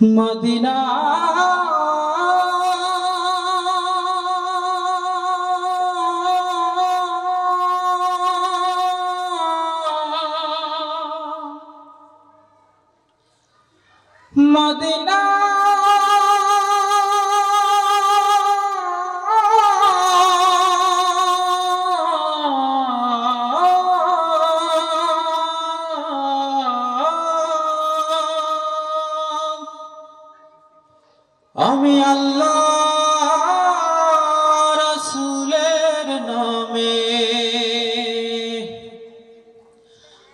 Medina. Medina. আমি আল্লাহ নামে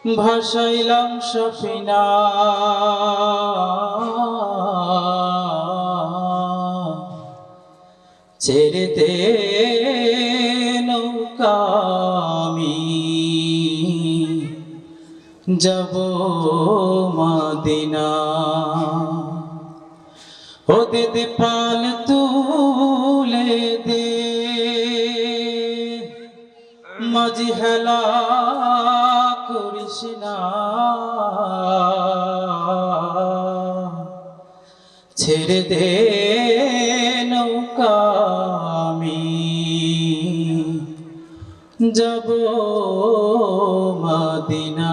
ভাসাইলাম সফিনা। ছেড়ে দে নৌকামি যাব মাদিনা। ও দে দে তুলে দে। মাঝি হেলা করিস না। ছেড়ে দে নৌকামি যাব মাদিনা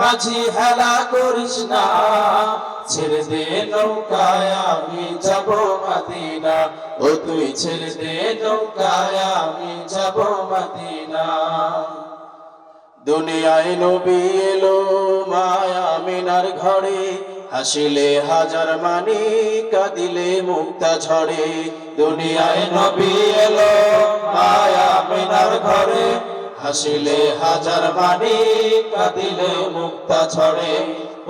মাঝি হেলা করিস না। ছেড়ে দে নৌকায়, আমি যাব মদিনা। ও তুই ছেড়ে দে নৌকায়, আমি যাব মদিনা। দুনিয়ায় নবী এলো মায়া মিনার ঘরে। হাসিলে হাজার মানি, কাঁদিলে মুক্তা ঝরে দুনিয়ায় নবী এলো হাসিলে হাজার বাড়ি কাঁদিলে মুক্তা ছড়ে।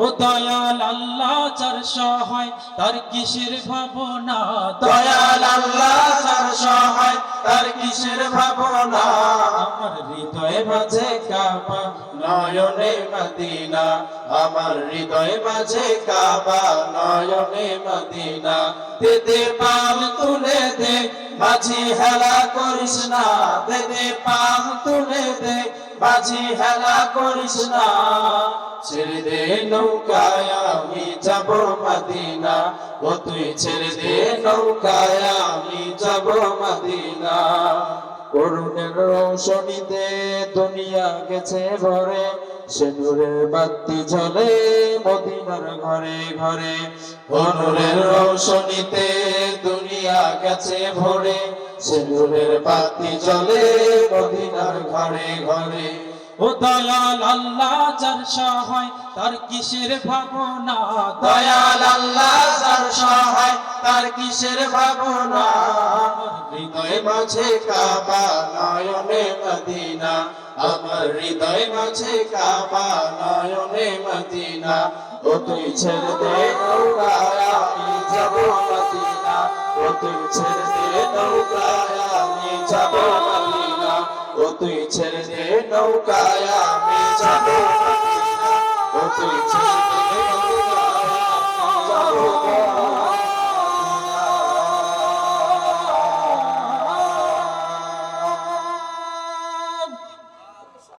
ও দয়াল আল্লাহ চার সহায় তার কিসের ভাবনা? দয়াল আল্লাহ চার সহায় তার কিসের ভাবনা? আমার হৃদয়ে মাঝে কাবা নয়নে মদিনা, আমার হৃদয় মাঝে কাবা, নয়নে মদিনা। দে দে পাল তুলে দে, মাঝি হেলা করিস না। দে দে পাল তুলে দে, মাঝি হেলা করিস না। ছেড়ে দে নৌকায় আমি যাব মদিনা। ও তুই ছেড়ে দে নৌকায় আমি যাব মদিনা। করুণের রৌশনীতে দুনিয়া গেছে ভরে সেনুরের বাতি জ্বলে মদিনার ঘরে ঘরে। অনুরের রৌশনীতে দুনিয়া গেছে ভরে সেনুরের বাতি জ্বলে মদিনার ঘরে ঘরে। ও দয়াল আল্লাহ যার সহায়, তার কিসের ভাবনা? দয়াল আল্লাহ যার তার কিসের ভাবনা? হৃদয় মাঝে কাবা নয়নে মদিনা। আমার হৃদয় মাঝে কাবা নয়নে মদিনা। ও তুই ছেড়ে দে নৌকায়, আমি যাব মদিনা। ও তুই ছেড়ে দে নৌকায়, আমি যাব মদিনা। ও তুই ছেড়ে দে নৌকায়, আমি যাব মদিনা। ও তুই ছেড়ে দে নৌকায় যাব মদিনা।